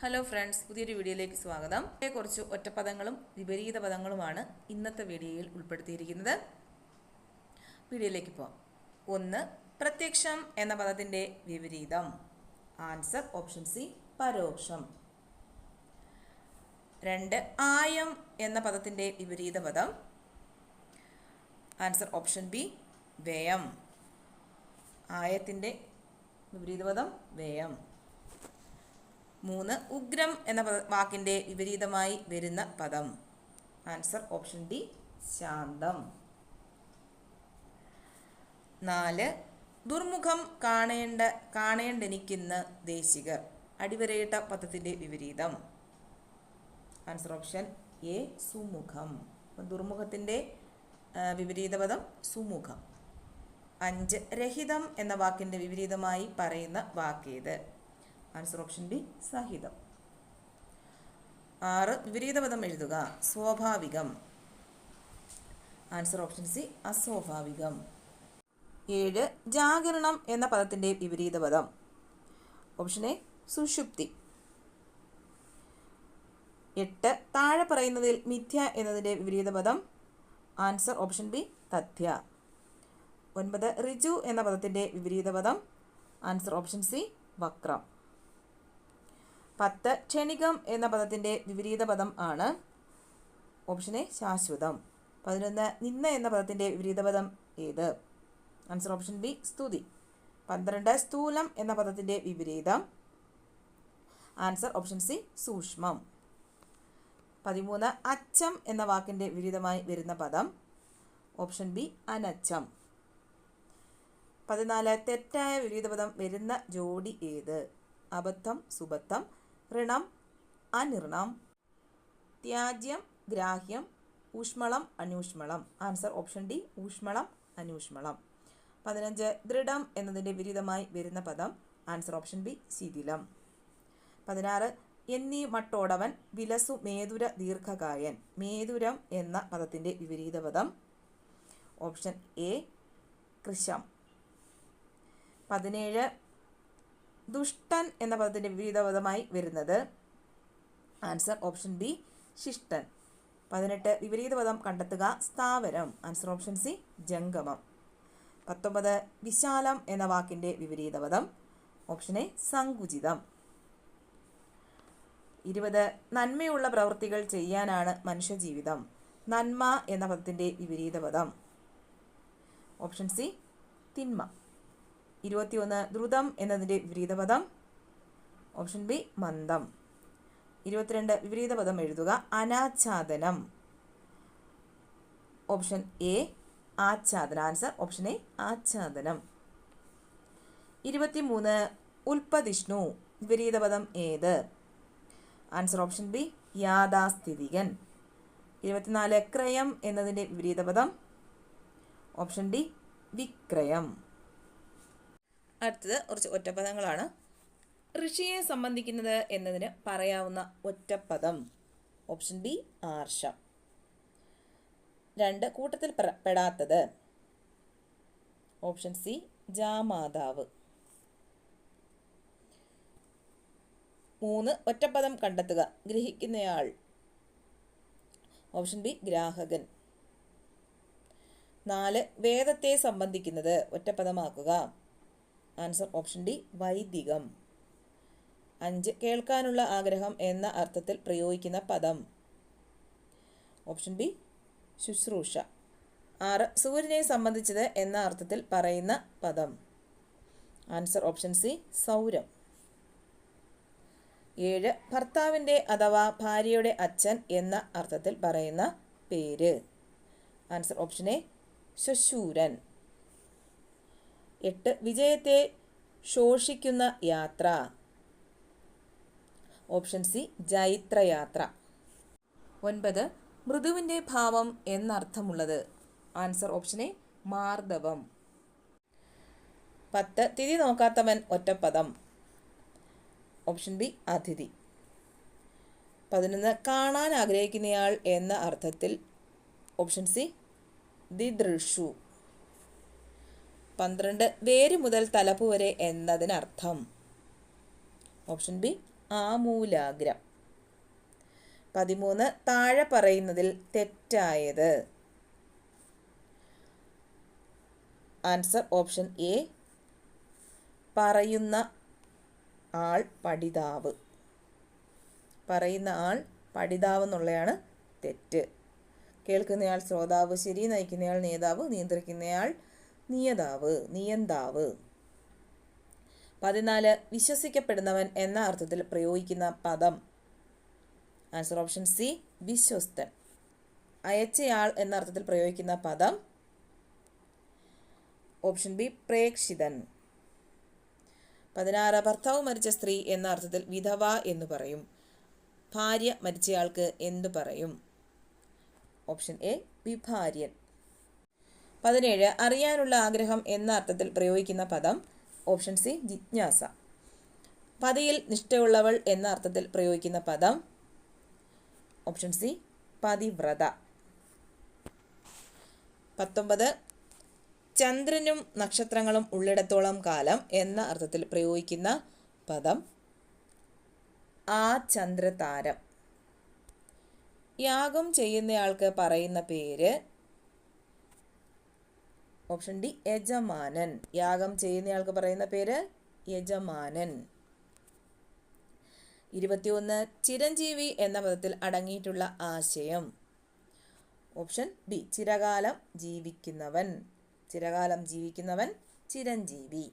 Hello friends പുതിയൊരു വീഡിയോയിലേക്ക് സ്വാഗതം. കുറച്ച് ഒറ്റപ്പദങ്ങളും വിപരീത പദങ്ങളുമാണ് ഇന്നത്തെ വീഡിയോയിൽ ഉൾപ്പെടുത്തിയിരിക്കുന്നത്. വീഡിയോയിലേക്ക് പോവാം. ഒന്ന് പ്രത്യക്ഷം എന്ന പദത്തിന്റെ വിപരീതം. ആൻസർ ഓപ്ഷൻ സി പരോക്ഷം. രണ്ട് ആയം എന്ന പദത്തിന്റെ വിപരീത പദം. ആൻസർ ഓപ്ഷൻ ബി വ്യയം. ആയത്തിന്റെ വിപരീത പദം വ്യയം. മൂന്ന് ഉഗ്രം എന്ന വാക്കിന്റെ വിപരീതമായി വരുന്ന പദം. ആൻസർ ഓപ്ഷൻ ഡി ശാന്തം. നാല് ദുർമുഖം കാണേണ്ട കാണേണ്ടെനിക്കുന്ന ദേശികർ. അടിവരയിട്ട പദത്തിന്റെ വിപരീതം. ആൻസർ ഓപ്ഷൻ എ സുമുഖം. ദുർമുഖത്തിന്റെ ആ, വിപരീത പദം സുമുഖം. അഞ്ച് രഹിതം എന്ന വാക്കിന്റെ വിപരീതമായി പറയുന്ന വാക്കേത്? ആൻസർ ഓപ്ഷൻ ബി സഹിതം ആറ് വിപരീതപദം എഴുതുക. സ്വാഭാവികം. ആൻസർ ഓപ്ഷൻ സി അസ്വാഭാവികം. ഏഴ് ജാഗരണം എന്ന പദത്തിന്റെ വിപരീതപദം. ഓപ്ഷൻ എ സുഷുപ്തി. എട്ട് താഴെ പറയുന്നതിൽ മിഥ്യ എന്നതിന്റെ വിപരീത പദം ആൻസർ ഓപ്ഷൻ ബി തഥ്യ. ഒൻപത് റിജു എന്ന പദത്തിന്റെ വിപരീത പദം ആൻസർ ഓപ്ഷൻ സി വക്രം. പത്ത് ക്ഷണികം എന്ന പദത്തിന്റെ വിപരീത പദം ആണ് ഓപ്ഷൻ എ ശാശ്വതം. പതിനൊന്ന് നിന്ന എന്ന പദത്തിന്റെ വിപരീത പദം ഏത്? ആൻസർ ഓപ്ഷൻ ബി സ്തുതി. പന്ത്രണ്ട് സ്ഥൂലം എന്ന പദത്തിന്റെ വിപരീതം. ആൻസർ ഓപ്ഷൻ സി സൂക്ഷ്മം. പതിമൂന്ന് അച്ചം എന്ന വാക്കിന്റെ വിപരീതമായി വരുന്ന പദം. ഓപ്ഷൻ ബി അനച്ചം. പതിനാല് തെറ്റായ വിപരീത പദം വരുന്ന ജോഡി ഏത്? അബദ്ധം സുബദ്ധം ഋണം അനിർണം ത്യാജ്യം ഗ്രാഹ്യം ഊഷ്മളം അനൂഷ്മളം ആൻസർ ഓപ്ഷൻ ഡി ഊഷ്മളം അനൂഷ്മളം പതിനഞ്ച് ദൃഢം എന്നതിന്റെ വിരുദ്ധമായി വരുന്ന പദം. ആൻസർ ഓപ്ഷൻ ബി ശിഥിലം. പതിനാറ് എന്നീ മട്ടോടവൻ വിലസു മേതുര ദീർഘകായൻ. മേതുരം എന്ന പദത്തിന്റെ വിപരീത പദം. ഓപ്ഷൻ എ കൃശം. പതിനേഴ് ദുഷ്ടൻ എന്ന പദത്തിന്റെ വിപരീതപദമായി വരുന്നത്. ആൻസർ ഓപ്ഷൻ ബി ശിഷ്ടൻ. പതിനെട്ട് വിപരീതപദം കണ്ടെത്തുക സ്ഥാവരം. ആൻസർ ഓപ്ഷൻ സി ജംഗമം. പത്തൊമ്പത് വിശാലം എന്ന വാക്കിന്റെ വിപരീതപദം. Option A സങ്കുചിതം. ഇരുപത് നന്മയുള്ള പ്രവൃത്തികൾ ചെയ്യാനാണ് മനുഷ്യജീവിതം. നന്മ എന്ന പദത്തിന്റെ വിപരീതപദം. ഓപ്ഷൻ സി തിന്മ. ഇരുപത്തിയൊന്ന് ദ്രുതം എന്നതിന്റെ വിപരീതപദം. ഓപ്ഷൻ ബി മന്ദം. ഇരുപത്തിരണ്ട് വിപരീതപദം എഴുതുക. അനാച്ഛാദനം. ഓപ്ഷൻ എ ആച്ഛാദനം. ആൻസർ ഓപ്ഷൻ എ ആച്ഛാദനം. ഇരുപത്തിമൂന്ന് ഉൽപ്പതിഷ്ണു. വിപരീതപദം ഏത്? ആൻസർ ഓപ്ഷൻ ബി യാഥാസ്ഥിതികൻ. ഇരുപത്തിനാല് ക്രയം എന്നതിന്റെ വിപരീതപദം. Option D വിക്രയം. അടുത്തത് കുറച്ച് ഒറ്റപ്പദങ്ങളാണ്. ഋഷിയെ സംബന്ധിക്കുന്നത് എന്നതിന് പറയാവുന്ന ഒറ്റപ്പദം. Option B ആർഷം. രണ്ട് കൂട്ടത്തിൽ പെടാത്തത്. ഓപ്ഷൻ സി ജാമാതാവ്. മൂന്ന് ഒറ്റപ്പദം കണ്ടെത്തുക. ഗ്രഹിക്കുന്നയാൾ. ഓപ്ഷൻ ബി ഗ്രാഹകൻ. നാല് വേദത്തെ സംബന്ധിക്കുന്നത്. ഒറ്റപ്പദമാക്കുക. ആൻസർ ഓപ്ഷൻ ഡി വൈദികം. അഞ്ച് കേൾക്കാനുള്ള ആഗ്രഹം എന്ന അർത്ഥത്തിൽ പ്രയോഗിക്കുന്ന പദം. ഓപ്ഷൻ ബി ശുശ്രൂഷ. ആറ് സൂര്യനെ സംബന്ധിച്ചത് എന്ന അർത്ഥത്തിൽ പറയുന്ന പദം. ആൻസർ ഓപ്ഷൻ സി സൗരം. ഏഴ് ഭർത്താവിന്റെ അഥവാ ഭാര്യയുടെ അച്ഛൻ എന്ന അർത്ഥത്തിൽ പറയുന്ന പേര്. ആൻസർ ഓപ്ഷൻ എ ശശൂരൻ. എട്ട്. വിജയത്തെ ശോഷിക്കുന്ന യാത്ര. ഓപ്ഷൻ സി ജൈത്രയാത്ര. ഒൻപത്. മൃദുവിന്റെ ഭാവം എന്നർത്ഥമുള്ളത്. ആൻസർ ഓപ്ഷൻ എ മാർദവം. പത്ത്. തിരി നോക്കാത്തവൻ ഒറ്റപ്പദം. ഓപ്ഷൻ ബി അതിഥി. പതിനൊന്ന്. കാണാൻ ആഗ്രഹിക്കുന്നയാൾ എന്ന അർത്ഥത്തിൽ ഓപ്ഷൻ സി ദിദൃഷു. പന്ത്രണ്ട് വേര് മുതൽ തലപ്പ് വരെ എന്നതിനർത്ഥം. ഓപ്ഷൻ ബി ആമൂലാഗ്രം. പതിമൂന്ന് താഴെ പറയുന്നതിൽ തെറ്റായത്. ആൻസർ ഓപ്ഷൻ എ പറയുന്ന ആൾ പഠിതാവ്. പറയുന്ന ആൾ പഠിതാവ് എന്നുള്ളതാണ് തെറ്റ്. കേൾക്കുന്നയാൾ ശ്രോതാവ് ശരി നയിക്കുന്നയാൾ നേതാവ് നിയന്ത്രിക്കുന്നയാൾ നിയതാവ് നിയന്താവ്. പതിനാല് വിശ്വസിക്കപ്പെടുന്നവൻ എന്ന അർത്ഥത്തിൽ പ്രയോഗിക്കുന്ന പദം. ആൻസർ ഓപ്ഷൻ സി വിശ്വസ്തൻ. അയച്ചയാൾ എന്ന അർത്ഥത്തിൽ പ്രയോഗിക്കുന്ന പദം. ഓപ്ഷൻ ബി പ്രേക്ഷിതൻ. പതിനാറ് ഭർത്താവ് മരിച്ച സ്ത്രീ എന്ന അർത്ഥത്തിൽ വിധവ എന്ന് പറയും. ഭാര്യ മരിച്ചയാൾക്ക് എന്തു പറയും? ഓപ്ഷൻ എ വിഭാര്യൻ. പതിനേഴ് അറിയാനുള്ള ആഗ്രഹം എന്ന അർത്ഥത്തിൽ പ്രയോഗിക്കുന്ന പദം ഓപ്ഷൻ സി ജിജ്ഞാസ. പതിയിൽ നിഷ്ഠയുള്ളവൾ എന്ന അർത്ഥത്തിൽ പ്രയോഗിക്കുന്ന പദം ഓപ്ഷൻ സി പതിവ്രത. പത്തൊമ്പത് ചന്ദ്രനും നക്ഷത്രങ്ങളും ഉള്ളിടത്തോളം കാലം എന്ന അർത്ഥത്തിൽ പ്രയോഗിക്കുന്ന പദം ആ ചന്ദ്രതാരം. യാഗം ചെയ്യുന്നയാൾക്ക് പറയുന്ന പേര് ഓപ്ഷൻ ഡി യജമാനൻ. യാഗം ചെയ്യുന്നയാൾക്ക് പറയുന്ന പേര് യജമാനൻ. ഇരുപത്തിയൊന്ന് ചിരഞ്ജീവി എന്ന പദത്തിൽ അടങ്ങിയിട്ടുള്ള ആശയം. ഓപ്ഷൻ ബി ചിരകാലം ജീവിക്കുന്നവൻ. ചിരകാലം ജീവിക്കുന്നവൻ ചിരഞ്ജീവി.